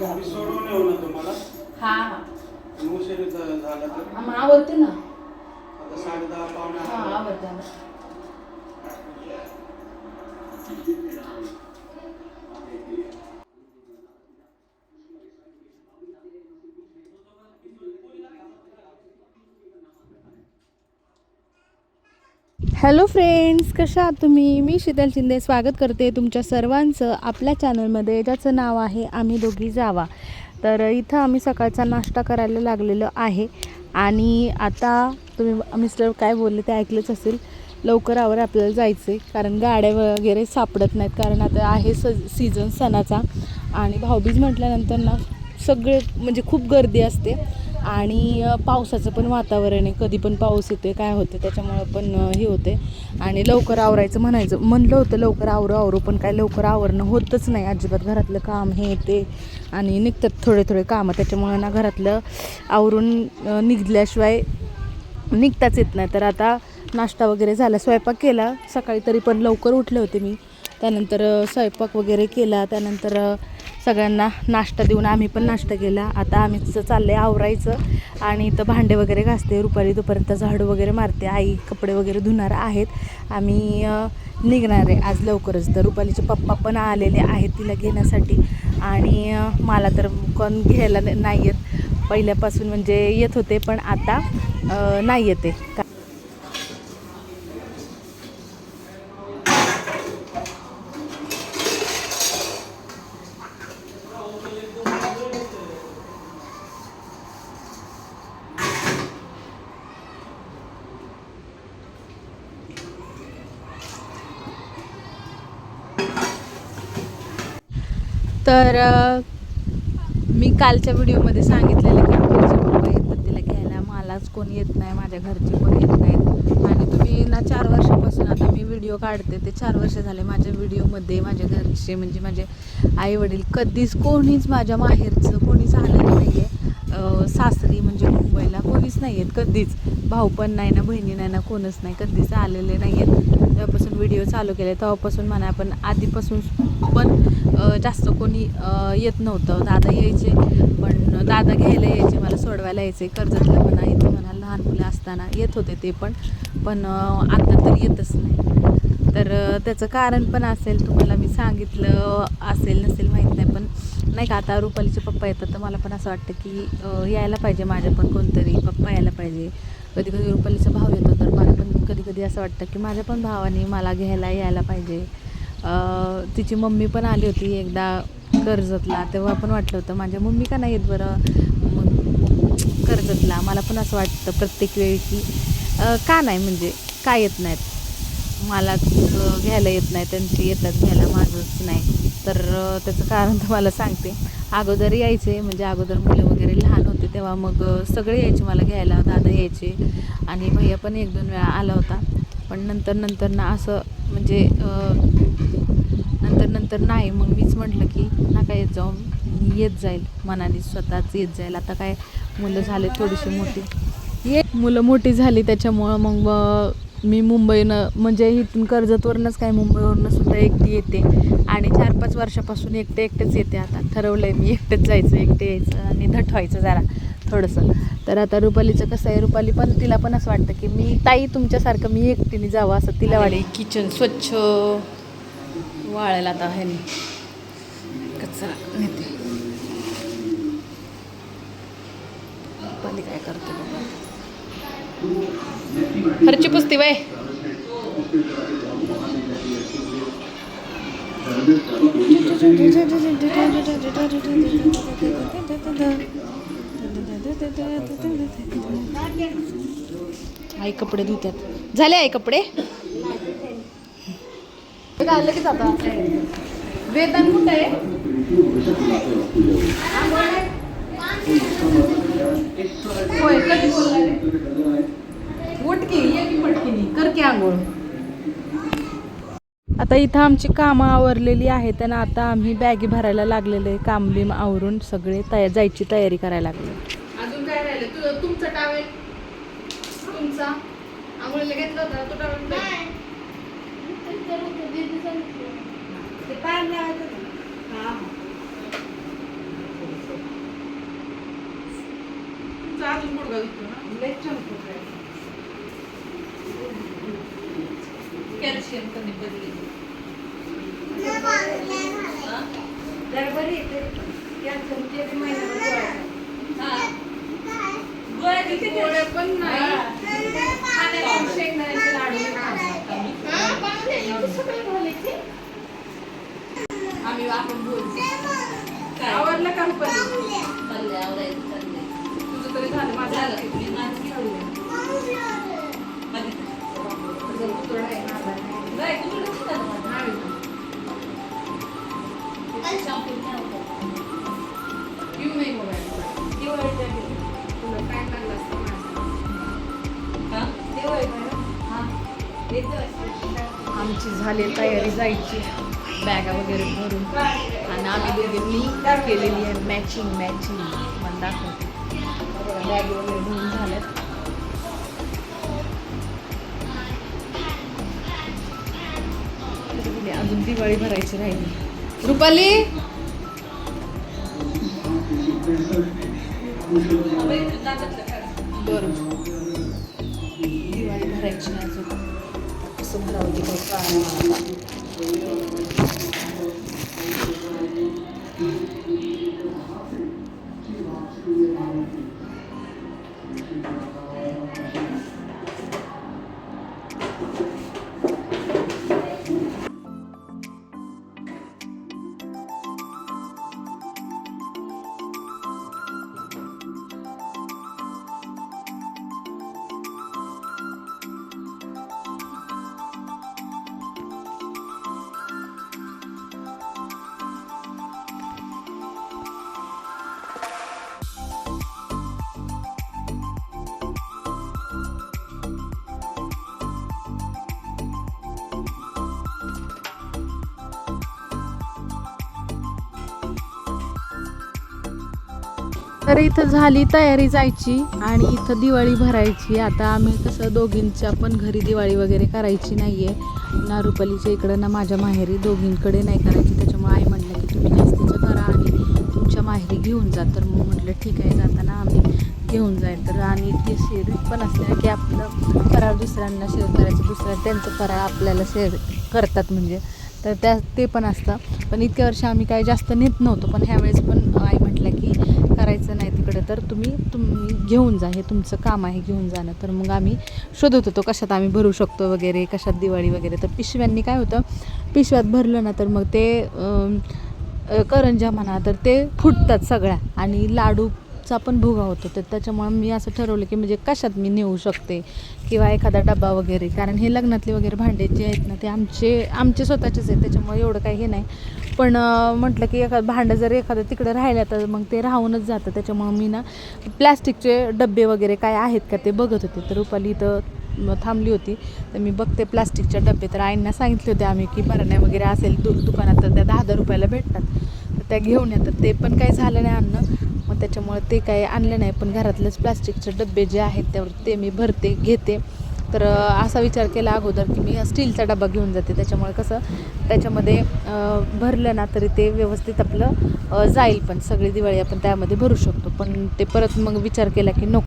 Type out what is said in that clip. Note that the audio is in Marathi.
मी सोडून येऊ ना तुम्हाला? हा. हा आणि उशीर झ- झाला तर? हा, मग आवडते ना. आता साडे दहा पावणे हा अकरा. आवडते ना. हॅलो फ्रेंड्स कशा आहात तुम्ही? मी शीतल शिंदे स्वागत करते तुमच्या सर्वांचं आपल्या चॅनलमध्ये ज्याचं नाव आहे आम्ही दोघी जावा. तर इथं आम्ही सकाळचा नाश्ता करायला लागलेलो आहे आणि आता तुम्ही मिस्टर काय बोलले ते ऐकलंच असेल. लवकर आवर आपल्याला जायचं आहे कारण गाड्या वगैरे सापडत नाहीत कारण आता आहे स सीझन सणाचा. आणि भाऊबीज म्हटल्यानंतर ना सगळे म्हणजे खूप गर्दी असते. आणि पावसाचं पण वातावरण आहे. कधी पण पाऊस येते काय होते त्याच्यामुळं पण हे होते आणि लवकर आवरायचं म्हणायचं. म्हणलं होतं लवकर आवरू आवरू पण काय लवकर आवरणं होतच नाही. अजिबात घरातलं काम हे ते आणि निघतात थोडे थोडे कामं. त्याच्यामुळं ना घरातलं आवरून निघल्याशिवाय निघताच येत नाही. तर आता नाश्ता वगैरे झाला स्वयंपाक केला. सकाळी तरी पण लवकर उठले होते मी. त्यानंतर स्वयंपाक वगैरे केला. त्यानंतर सगळ्यांना नाश्ता देऊन आम्ही पण नाश्ता केला. आता आम्ही चाललं आहे आवरायचं. आणि इथं भांडे वगैरे घासते. रुपाली तोपर्यंत झाडू वगैरे मारते. आई कपडे वगैरे धुणार आहेत. आम्ही निघणार आहे आज लवकरच. तर रुपालीचे पप्पा पण आलेले आहेत तिला घेण्यासाठी. आणि मला तर कोण घ्यायला नाही येत. पहिल्यापासून म्हणजे येत होते पण आता नाही येते. तर मी कालच्या व्हिडिओमध्ये सांगितलेलं की रुपालीचे पप्पा येतात तिला घ्यायला. मलाच कोण येत नाही माझ्या घरचे पण येत नाहीत. आणि तुम्ही ना चार वर्षापासून आता मी व्हिडिओ काढते ते चार वर्ष झाले माझ्या व्हिडिओमध्ये माझ्या घरचे म्हणजे माझे आई वडील कधीच कोणीच माझ्या माहेरचं कोणीच आलेलं नाही आहे सासरी म्हणजे मुंबईला कोणीच नाही आहेत कधीच. भाऊ पण नाही ना बहिणी नाही ना कोणच नाही कधीच आलेले नाही आहेत तेव्हापासून व्हिडिओ चालू केले तेव्हापासून म्हणा पण आधीपासून पण जास्त कोणी येत नव्हतं. दादा यायचे पण दादा घ्यायला यायचे मला सोडवायला यायचे. कर्जतला म्हणा इथे म्हणा लहान मुलं असताना येत होते ते पण पण आता तर येतच नाही. तर त्याचं कारण पण असेल तुम्हाला मी सांगितलं असेल नसेल माहीत नाही पण नाही का आता रुपालीचे पप्पा येतात तर मला पण असं वाटतं की यायला पाहिजे माझ्या पण कोणतरी पप्पा यायला पाहिजे. कधी कधी रुपालीचा भाव येतो तर मला पण कधी कधी असं वाटतं की माझ्या पण भावाने मला घ्यायला यायला पाहिजे. तिची मम्मी पण आली होती एकदा कर्जतला. तेव्हा पण वाटलं होतं माझ्या मम्मी का नाही येत बरं? मग कर्जतला. मला पण असं वाटतं प्रत्येक वेळी की का नाही म्हणजे का येत नाहीत? मला घ्यायला येत नाही त्यांची येतात घ्यायला माझंच नाही? तर त्याचं कारण तुम्हाला सांगते. अगोदर यायचे म्हणजे अगोदर मुलं वगैरे लहान होते तेव्हा मग सगळे यायचे मला घ्यायला दादा यायचे आणि भैया पण एक दोन वेळा आला होता. पण नंतर नंतर ना असं म्हणजे नंतर नाही मग मीच म्हटलं की नका येत जाऊन मी येत जाईल. मनाने स्वतःच येत जाईल. आता काय मुलं झाले थोडीशी मोठी. ये मुलं मोठी झाली त्याच्यामुळं मग मी मुंबईनं म्हणजे इथून कर्जतवरूनच काय मुंबईवरूनच सुद्धा एकटी येते. आणि चार पाच वर्षापासून एकटे एकटेच येते आता. ठरवलं आहे मी एकटेच जायचं एकटे यायचं आणि धटवायचं जरा थोडंसं. तर आता रुपालीचं कसं आहे रुपाली पण तिला पण असं वाटतं की मी ताई तुमच्यासारखं मी एकटीने जावं असं तिला वाटेल किचन स्वच्छ. वाळायला आता आहे कचरा नेते. रुपाली काय करते बघा. फरची पुसती बाय आई कपडे धुतात. झाले आई कपडे? की वेतन कुठं आहे? होय कधी बोलणार ये की कर की आंघोळ. आता इथं आमची कामं आवरलेली आहेत आणि आता आम्ही बॅगी भरायला लागलेले आहे. काम बिम आवरून सगळे तया जायची तयारी करायला लागले. अजून काय राहिलं? तुमचं टावेल. तुमचा. आंघोळीला घेतलं होतं तो टावेल. పాలు తాగుతుంది చార్జింగ్ కూడా కదుగుతున్నా లెక్చర్ అనుకుంటాను कॅल्शियम कमी पडली. गडबडी कॅल्शियमचे बी महिना पण. नाही. शेंगदाण्याचे लाडू आम्ही. आपण बोलू काय आवडलं का चाललंय तुझं तरी झालं माझं झालं. मी माझं माझी तुझं पुतळा आहे, माझा. नाही लक्ष झालं नाही. शॅम्पू नाही मोबाईल दिवाळीच्या. तुला काय लागलं असतं माझं. हा? हा. येतं. आमची झाली तयारी जायची बॅगा वगैरे भरून. आणि आम्ही दोघींनी केलेली आहे मॅचिंग मॅचिंग मला दाखवते. बॅग वगैरे भरून झाल्यात. अजून दिवाळी भरायची राहिली. रुपाली! बरं. दिवाळी भरायची नाही अजून. कसं भरावं ते काही तर इथं झाली तयारी जायची आणि इथं दिवाळी भरायची. आता आम्ही कसं दोघींच्या पण घरी दिवाळी वगैरे करायची नाही आहे ना रुपालीच्या इकडं ना माझ्या माहेरी दोघींकडे नाही करायची. त्याच्यामुळे आई म्हटलं की तुम्ही जास्तीचं करा आणि तुमच्या माहेरी घेऊन जा. तर मग म्हटलं ठीक आहे जाताना आम्ही घेऊन जाईल. तर आणि ते शेअर पण असल्या की आपलं फराळ दुसऱ्यांना शेअर करायचं दुसऱ्या त्यांचं फराळ आपल्याला शेअर करतात म्हणजे. तर त्या ते पण असतं. पण इतक्या वर्ष आम्ही काय जास्त नेत नव्हतो. पण ह्यावेळेस पण आई जायचं नाही तिकडे तर तुम्ही तुम्ही घेऊन जा हे तुमचं काम आहे घेऊन जाणं. तर मग आम्ही शोधत होतो कशात आम्ही भरू शकतो वगैरे कशात दिवाळी वगैरे. तर पिशव्यांनी काय होतं पिशव्यात भरलं ना तर मग ते करंजा म्हणा तर ते फुटतात सगळ्या. आणि लाडूचा पण भुगा होतो. तर त्याच्यामुळे मी असं ठरवलं की म्हणजे कशात मी नेऊ शकते किंवा एखादा डबा वगैरे. कारण हे लग्नातले वगैरे भांडे जे आहेत ना ते आमचे आमचे स्वतःचेच आहेत. त्याच्यामुळे एवढं काही हे नाही. पण म्हटलं की एखादं भांडं जर एखादं तिकडं राहिलं तर मग ते राहूनच जातं. त्याच्यामुळं मी ना प्लॅस्टिकचे डबे वगैरे काय आहेत का ते बघत होते. तर रुपाली इथं थांबली होती. तर मी बघते प्लास्टिकचे डबे तर आईंना सांगितले होते आम्ही की बरण्या वगैरे असेल दु दुकानात तर त्या दहा दहा रुपयाला भेटतात. तर त्या घेऊन येतात. ते पण काही झालं नाही आणणं. मग त्याच्यामुळे ते काही आणलं नाही. पण घरातलेच प्लास्टिकचे डबे जे आहेत त्यावर ते मी भरते घेते. तर असा विचार केला अगोदर की मी स्टीलचा डबा घेऊन जाते. त्याच्यामुळे कसं त्याच्यामध्ये भरलं ना तरी ते व्यवस्थित आपलं जाईल पण. सगळी दिवाळी आपण त्यामध्ये भरू शकतो. पण ते परत मग विचार केला की नको.